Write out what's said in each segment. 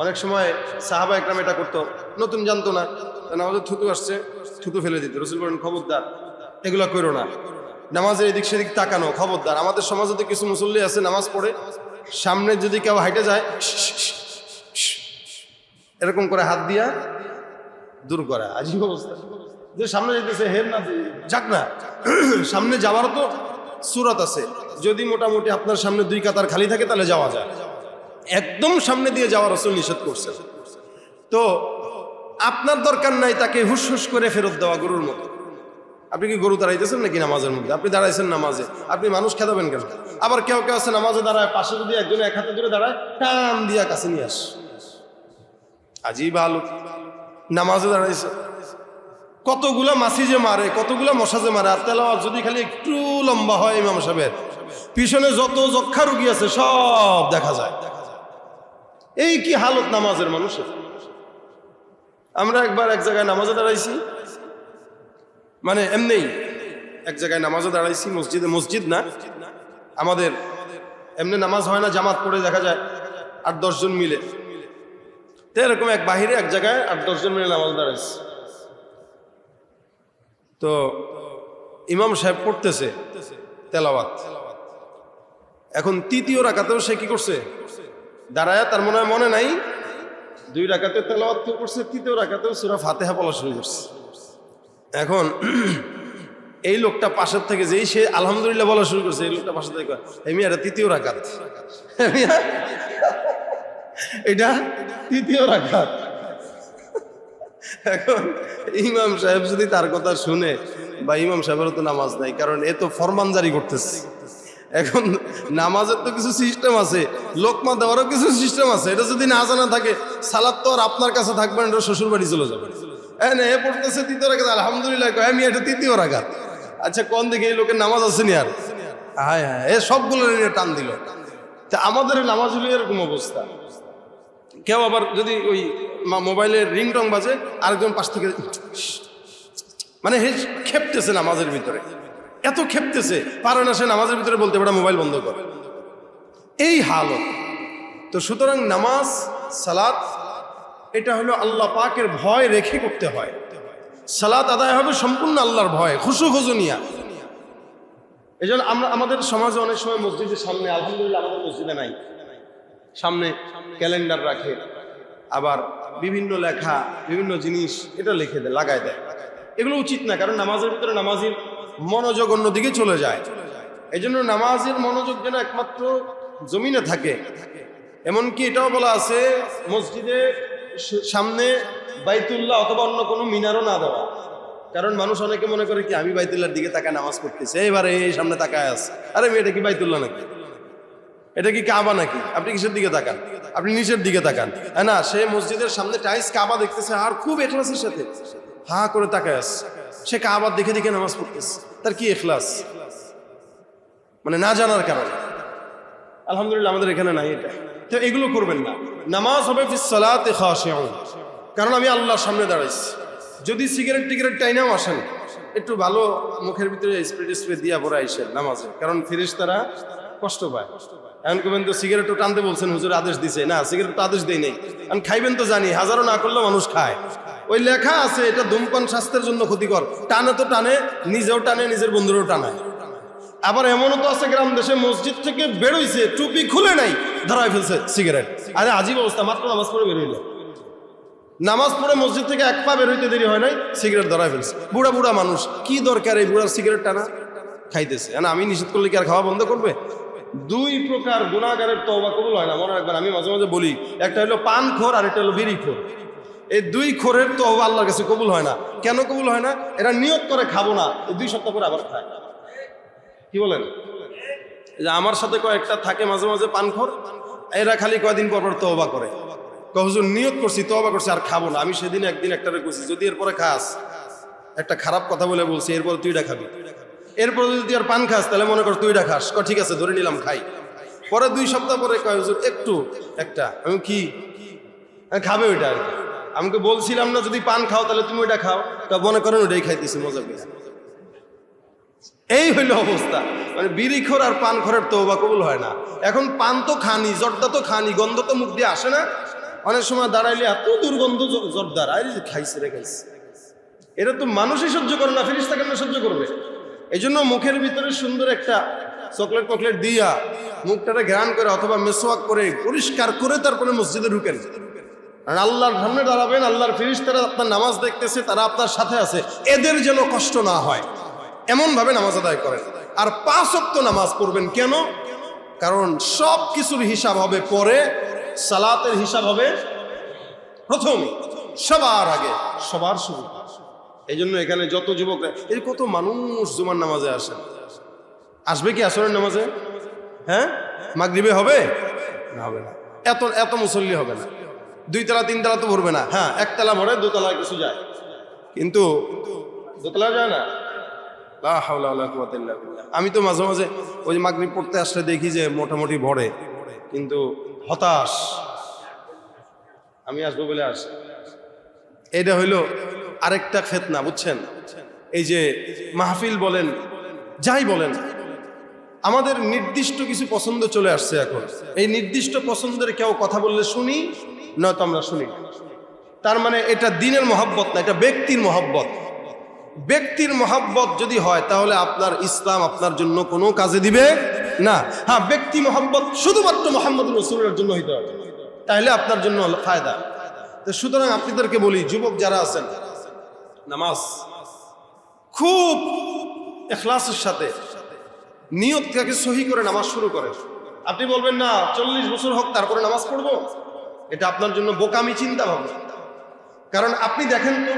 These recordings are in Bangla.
অনেক সময় সাহাবা একরাম এটা করতো, নতুন জানতো না। নামাজের থুতু আসছে, থুতু ফেলে দিত। রসুল বলেন, খবরদার, এগুলো করো না। নামাজের এদিক সেদিক তাকানো, খবরদার। আমাদের সমাজে তো কিছু মুসল্লি আছে, নামাজ পড়ে, সামনে যদি কেউ হাইটে যায় এরকম করে হাত দিয়া দূর করা। আজীব অবস্থা। যে সামনে যেতেছে, হের না যাক না। সামনে যাওয়ার তো সুরত আছে। যদি মোটামুটি আপনার সামনে দুই কাতার খালি থাকে, তাহলে যাওয়া যায়। একদম সামনে দিয়ে যাওয়ার রসুল নিষেধ করছে। তো আপনার দরকার নাই তাকে হুস হুস করে ফেরত দেওয়া গরুর মতো। আপনি কি গরু দাঁড়াইতেছেন নাকি নামাজের মধ্যে? আপনি দাঁড়াইছেন নামাজে। আপনি মানুষ খেদাবেন কেন? আবার কেউ কেউ আছে নামাজে দাঁড়ায়, পাশে যদি একজন এক হাতে ধরে দাঁড়ায়, টান দিয়া কাছে নিয়ে আস। আজীব ভালো নামাজে দাঁড়াইছে। কতগুলা মাসি যে মারে, কতগুলা মশা যে মারে, আর তেলাওয়াত যদি খালি একটু লম্বা হয় ইমাম সাহেবের, পিছনে যত যক্ষা রুগী আছে সব দেখা যায়। এই কি হালত নামাজের মানুষের? আমরা একবার এক জায়গায় নামাজে দাঁড়াইছি। মানে এমনি এক জায়গায় নামাজে দাঁড়াইছি, মসজিদে মসজিদ না। আমাদের এমনি নামাজ হয় না, জামাত পড়ে দেখা যায় আট দশজন মিলে। তো এরকম এক বাহিরে এক জায়গায় আট দশজন মিলে নামাজ দাঁড়াইছি। তো ইমাম সাহেব পড়তেছে তেলাওয়াত। এখন তৃতীয় রাখাতেও সে কি করছে? দাঁড়ায় তার মনে হয় মনে নাই, দুই রাখাতে তেলাওয়াত কেউ করছে, তৃতীয় রাখাতেও সুরা ফাতেহা বলা শুরু করছে। এখন, এই লোকটা পাশের থেকে যেই সে আলহামদুলিল্লাহ বলা শুরু করছে, এই লোকটা পাশের থেকে এই এটা তৃতীয় রাখাত এটা তৃতীয় রাখাত এখন, ইমাম সাহেব যদি তার কথা শুনে, বা ইমাম সাহেবেরও তো নামাজ নাই, কারণ এ তো ফরমান জারি করতেছে। এখন নামাজের তো কিছু সিস্টেম আছে লোকমা দেওয়ারও কিছু সিস্টেম আছে এটা যদি না জানা থাকে সালাদ তো আর আপনার কাছে থাকবে না, এটা শ্বশুর বাড়ি চলে যাবে। হ্যাঁ না এ পড়তেছে তৃতীয় রাখাত আলহামদুলিল্লাহ আমি এটা তৃতীয় রাখাত আচ্ছা কোন দিকে এই লোকের নামাজ আছে নি আর? হ্যাঁ হ্যাঁ এ সবগুলো নিয়ে টান দিল। তা আমাদের নামাজ হলো এরকম অবস্থা। কেউ আবার যদি ওই মোবাইলের রিংটং বাজে আরেকজন পাশ থেকে মানে হে খেপতেছে নামাজের ভিতরে। এত খেপতেছে পারে না সে নামাজের ভিতরে বলতে পারে মোবাইল বন্ধ কর। এই হালত। তো সুতরাং নামাজ সালাদ এটা হলো আল্লাহ পাকের ভয় রেখে করতে হয়। সালাদ আদায় হবে সম্পূর্ণ আল্লাহর ভয়, খুশু খুজুনিয়া এই জন্য আমরা, আমাদের সমাজে অনেক সময় মসজিদের সামনে, আলহামদুলিল্লাহ আমাদের মসজিদে নাই। সামনে ক্যালেন্ডার রাখে, আবার বিভিন্ন লেখা, বিভিন্ন জিনিস এটা লিখে দেয়, লাগায় দেয়। এগুলো উচিত না, কারণ নামাজের ভিতরে নামাজির মনোযোগ অন্যদিকে চলে যায়। এই জন্য নামাজের মনোযোগ যেন একমাত্র জমিনে থাকে। এমনকি এটাও বলা আছে, মসজিদে সামনে বাইতুল্লাহ অথবা অন্য কোনো মিনারও না দেওয়া। কারণ মানুষ অনেকে মনে করে কি, আমি বাইতুল্লাহর দিকে তাকায় নামাজ পড়তেছি, এবারে এই সামনে তাকায় আছে। আরে এটা কি বাইতুল্লাহ নাকি? এটা কি কাবা নাকি? আপনি কিসের দিকে তাকান? আপনি নিচের দিকে তাকান। হ্যাঁ না, সে মসজিদের সামনে টাইস কাবা দেখতেছে, আর খুব এখলাসের সাথে। হা করে তাকায় আছে। সে কাবা দেখে দেখে নামাজ পড়তেছে। তার কি এখলাস মানে না জানার কারণে। আলহামদুলিল্লাহ আমাদের এখানে নাই এটা। তো এগুলো করবেন না। নামাজ হবে ফিস সালাতে খাশিউন। কারণ আমি আল্লাহর সামনে দাঁড়াইছি। যদি সিগারেট টিগারেট টাইনাও আসেন, একটু ভালো মুখের ভিতরে স্প্রে স্প্রে দিয়া পরে আইসেন নামাজে। কারণ ফিরিস তারা কষ্ট পায়। এখন কবেন তো সিগারেটও টানতে বলছেন, হুজুর আদেশ দিছে। না, সিগারেট আদেশ দেয় নেই। এখন খাইবেন তো জানি হাজারো না করলেও মানুষ খায়। ওই লেখা আছে, এটা ধূমপান স্বাস্থ্যের জন্য ক্ষতিকর। টানে তো টানে, নিজেও টানে, নিজের বন্ধুরও টানায় আবার এমনও তো আছে গ্রাম দেশে, মসজিদ থেকে বেরোইছে, টুপি খুলে নাই ধরাই ফেলছে সিগারেট। আরে আজীব অবস্থা, মাত্র নামাজ পড়ে বেরোইল। নামাজ পড়ে মসজিদ থেকে এক পা বেরোইতে দেরি হয় নাই, সিগারেট ধরাই ফেলছে। বুড়া বুড়া মানুষ, কি দরকার এই বুড়ার সিগারেট টানা? খাইতেছে। না আমি নিষেধ করলে কি আর খাওয়া বন্ধ করবে? দুই প্রকার গুণাগারের তওবা কবুল হয় না, মনে রাখবেন, আমি মাঝে মাঝে বলি, একটা হলো পান খোর আর একটা হলো বিড়ি খোর এই দুই খোরের তওবা আল্লাহর কাছে কবুল হয় না। কেন কবুল হয় না? এরা নিয়ত করে খাব না দুই সপ্তাহ পরে আবার খায়। কি বলেন? যে আমার সাথে কয়েকটা থাকে মাঝে মাঝে পানখোর, এরা খালি কয়দিন পর পর তওবা করে। কয়, হুজুর, নিয়ত করছি, তওবা করছি, আর খাব না। আমি সেদিন একদিন একটা করছি যদি এরপরে খাস, একটা খারাপ কথা বলে বলছি, এরপর তুইটা খাবি। এরপর যদি তুই আর পান খাস, তাহলে মনে কর তুইটা খাস। ঠিক আছে, ধরে নিলাম, খাই। পরে দুই সপ্তাহ পরে কয় একটু, একটা। আমি কি? খাবে ওইটা আর কি। আমাকে বলছিলাম না, যদি পান খাও, তাহলে তুমি ওইটা খাও। তা মনে করেন ওইটাই খাইতেছি, মজা করে। এই হইল অবস্থা। মানে বিড়িখোর আর পান খরের তৌবা কবুল হয় না। এখন পান তো খানি, জর্দা তো খানি, গন্ধ তো মুখ দিয়ে আসে না। অনেক সময় দাঁড়াইলে এত দুর্গন্ধ জর্দার, আরে খাইছে রে খাইছে। এটা তো মানুষই সহ্য করে না ফিরিস্তা কেন সহ্য করবে? এই জন্য মুখের ভিতরে সুন্দর একটা চকলেট ফকলেট দিয়া মুখটারে ঘ্রাণ করে অথবা মেসোয়াক করে পরিষ্কার করে তারপরে মসজিদে ঢুকেন। আর আল্লাহর সামনে দাঁড়াবেন, আল্লাহর ফিরিস্তারা আপনার নামাজ দেখতেছে, তারা আপনার সাথে আছে। এদের যেন কষ্ট না হয়, এমনভাবে নামাজ আদায় করেন। আর পাঁচ অক্ত নামাজ পড়বেন কেন? কারণ সব কিছুর হিসাব হবে পরে, সালাতের হিসাব হবে প্রথমে, সবার আগে, সবার শুরু। এই জন্য এখানে যত যুবকরা এই কত মানুষ জুমার নামাজে আসেন আসবে কি আসরের নামাজে? হ্যাঁ? মাগরিবে হবে? না হবে না। এত এত মুসল্লি হবে না। দুই তলা, তিন তলা তো ভরবে না। হ্যাঁ একতলা ভরে দোতলায় কিছু যায়। কিন্তু দোতলা যায় না। আমি তো মাঝে মাঝে ওই যে মাগরিব পড়তে আসলে দেখি যে মোটামুটি ভরে, কিন্তু হতাশ। আমি আসব বলে আস এটা হইল আরেকটা ফেতনা, বুঝছেন? এই যে মাহফিল বলেন, যাই বলেন আমাদের নির্দিষ্ট কিছু পছন্দ চলে আসছে এখন। এই নির্দিষ্ট পছন্দের কেউ কথা বললে শুনি, নয়তো আমরা শুনি তার মানে এটা দিনের মহাব্বত না, এটা ব্যক্তির মহাব্বত। ব্যক্তির মহাব্বত যদি হয়, তাহলে আপনার ইসলাম আপনার জন্য কোনো কাজে দিবে না। হ্যাঁ ব্যক্তি মহব্বত শুধুমাত্র মোহাম্মদ রসুলের জন্য হইতে হবে। তাহলে আপনার জন্য ফায়দা। তো সুতরাং আপনাদেরকে বলি, যুবক যারা আছেন, নামাজ খুব এখলাসের সাথে নিয়তটাকে সহি করে নামাজ শুরু করে? আপনি বলবেন, না, চল্লিশ বছর হোক, তারপরে নামাজ পড়ব? এটা আপনার জন্য বোকামি চিন্তা ভাবনা। কারণ আপনি দেখেন তো,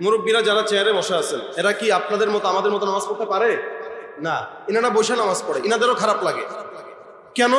মুরব্বীরা যারা চেয়ারে বসে আছেন, এরা কি আপনাদের মতো, আমাদের মতো নামাজ পড়তে পারে? না, এনারা বসে নামাজ পড়ে, এনাদেরও খারাপ লাগে। কেন?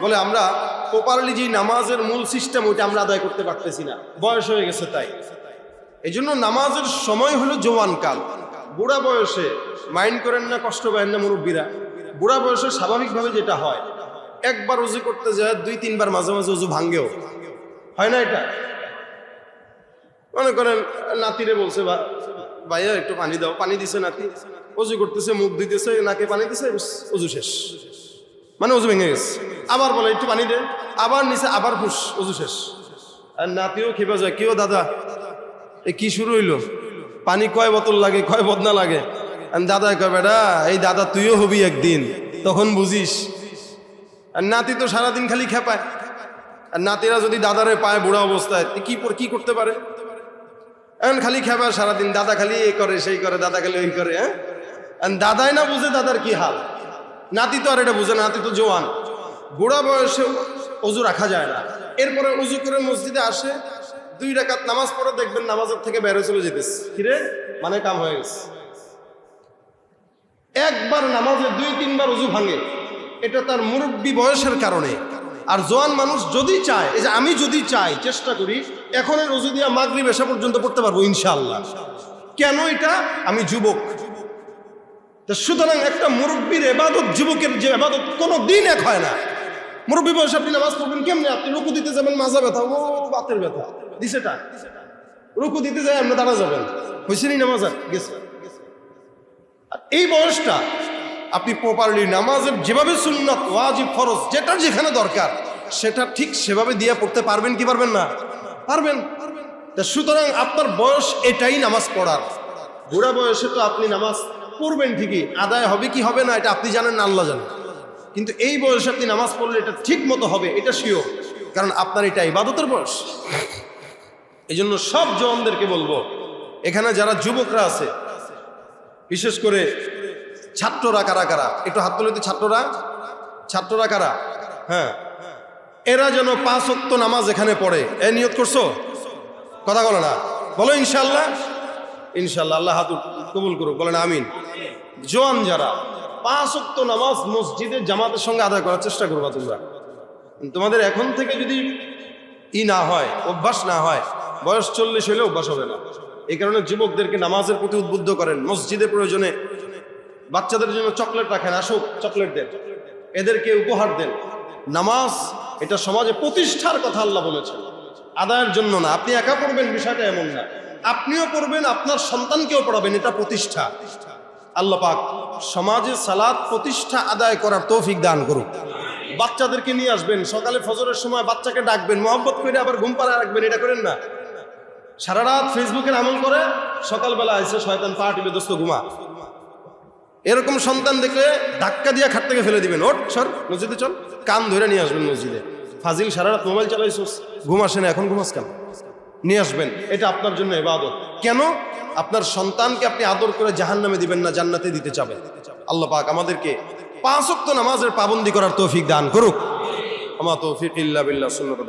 বলে, আমরা প্রপারলি যে নামাজের মূল সিস্টেম, ওইটা আমরা আদায় করতে পারতেছি না। বয়স হয়ে গেছে তাই। এই জন্য নামাজের সময় হলো জোয়ান কাল। বুড়া বয়সে মাইন্ড করেন না কষ্ট পায় না মুরব্বীরা। বুড়া বয়সে স্বাভাবিকভাবে যেটা হয়, একবার উজু করতে যায়, দুই, তিনবার মাঝে মাঝে উজু ভাঙ্গেও। হয় না এটা? মনে করেন, নাতিরে বলছে বা ভাইয়া, একটু পানি দাও। পানি দিছে নাতি। উজু করতেছে, মুখ দিতেছে নাকে পানি দিছে উজু শেষ। মানে উজু ভেঙে গেছে। আবার বলে, একটু পানি দে। আবার নিচে, আবার ফুস উজু শেষ। আর নাতিও খেপে যায় কেউ দাদা? এ কি শুরু হইল? পানি কয় বোতল লাগে, কয় বদনা লাগে? আর দাদা কয় বেটা, এই দাদা তুইও হবি একদিন, তখন বুঝিস। আর নাতি তো সারাদিন খালি খেপায়। আর নাতিরা যদি দাদারে পায় বুড়া অবস্থায় কি কি করতে পারে? এখন খালি খেপায় সারাদিন, দাদা খালি এই করে, সেই করে, দাদা খালি ওই করে হ্যাঁ? আর দাদাই না বুঝে দাদার কি হাল। নাতি তো আর এটা বুঝে নাতি তো জোয়ান। বুড়া বয়সে অজু রাখা যায় না। এরপরে উজু করে মসজিদে আসে দুই রাকাত নামাজ পড়ে দেখবেন নামাজের থেকে বেরো চলে যেতেছে। কিরে মানে কাম হয়ে গেছে। একবার নামাজে দুই তিনবার উজু ভাঙে। এটা তার মুরব্বী বয়সের কারণে। আর জোয়ান মানুষ যদি চায় এই যে আমি যদি চাই চেষ্টা করি এখন এর উজু দিয়া মাগরিব এসা পর্যন্ত পড়তে পারব ইনশাআল্লাহ। কেন এটা? আমি যুবক। তো সুতরাং একটা মুরব্বীর এবাদত যুবকের যে এবাদত কোনো দিন এক হয় না। মুরব্বী বয়সে আপনি নামাজ পড়বেন কেমনি? আপনি রুকু দিতে যাবেন, মাজা ব্যথা, ও, বাতের ব্যথা। দিছেটা রুকু দিতে যাই আপনি দাঁড়া যাবেন। হয়েছে নি নামাজ গেছে। এই বয়সটা আপনি প্রপারলি নামাজের যেভাবে সুন্নত ওয়াজিব, ফরজ, যেটা যেখানে দরকার, সেটা ঠিক সেভাবে দিয়ে পড়তে পারবেন কি পারবেন না? পারবেন। সুতরাং আপনার বয়স এটাই নামাজ পড়ার। বুড়া বয়সে তো আপনি নামাজ পড়বেন ঠিকই। আদায় হবে কি হবে না, এটা আপনি জানেন না, আল্লাহ জানেন কিন্তু এই বয়সে আপনি নামাজ পড়লে এটা ঠিক মতো হবে, এটা শিও কারণ আপনার এটা ইবাদতের বয়স। এই জন্য সব জওয়ানদেরকে বলব, এখানে যারা যুবকরা আছে, বিশেষ করে ছাত্ররা কারা কারা? একটু হাত তুলে ছাত্ররা? ছাত্ররা কারা? হ্যাঁ। এরা যেন পাঁচ অক্ত নামাজ এখানে পড়ে। এ নিয়ত করছ? কথা বলো না। বলো ইনশাল্লাহ ইনশাল্লাহ আল্লাহ হাত কবুল করুক। বলেন আমিন। জোয়ান যারা পাঁচ অক্ত নামাজ মসজিদের জামাতের সঙ্গে আদায় করার চেষ্টা করবা তোমরা। তোমাদের এখন থেকে যদি ই না হয়, অভ্যাস না হয়, বয়স চল্লিশ হলে অভ্যাস হবে না। এই কারণে যুবকদেরকে নামাজের প্রতি উদ্বুদ্ধ করেন। মসজিদে প্রয়োজনে বাচ্চাদের জন্য চকলেট রাখেন, আসুক, চকলেট দেন। এদেরকে উপহার দেন। নামাজ এটা সমাজে প্রতিষ্ঠার কথা আল্লাহ বলেছেন। আদায়ের জন্য না। আপনি একা পড়বেন, বিষয়টা এমন না। আপনিও পড়বেন, আপনার সন্তানকেও পড়াবেন, এটা প্রতিষ্ঠা। আল্লাহ পাক সমাজে সালাদ প্রতিষ্ঠা আদায় করার তৌফিক দান করুক। বাচ্চাদেরকে নিয়ে আসবেন, সকালে ফজরের সময় বাচ্চাকে ডাকবেন মোহাম্মত করে আবার ঘুম পাড়া রাখবেন, এটা করেন না। সারা রাত ফেসবুকের আমল করে, সকালবেলা এসে শয়তান পা টিপে দোস্ত ঘুমা। এরকম সন্তান দেখলে ধাক্কা দিয়ে খাট থেকে ফেলে দিবেন ওট সর, মসজিদে চল, কান ধরে নিয়ে আসবেন মসজিদে। ফাজিল, সারা রাত মোবাইল চালাইছোস, ঘুম আসে না, এখন ঘুমাস কেন? নিয়ে আসবেন, এটা আপনার জন্য এবাদত কেন? আপনার সন্তানকে আপনি আদর করে জাহান নামে দিবেন না, জান্নাতে দিতে চাবেন আল্লাহ পাক আমাদেরকে পাঁচ অক্ত নামাজের পাবন্দি করার তৌফিক দান করুক। আমার তৌফিক ইল্লা বিল্লাহ, সুন্নত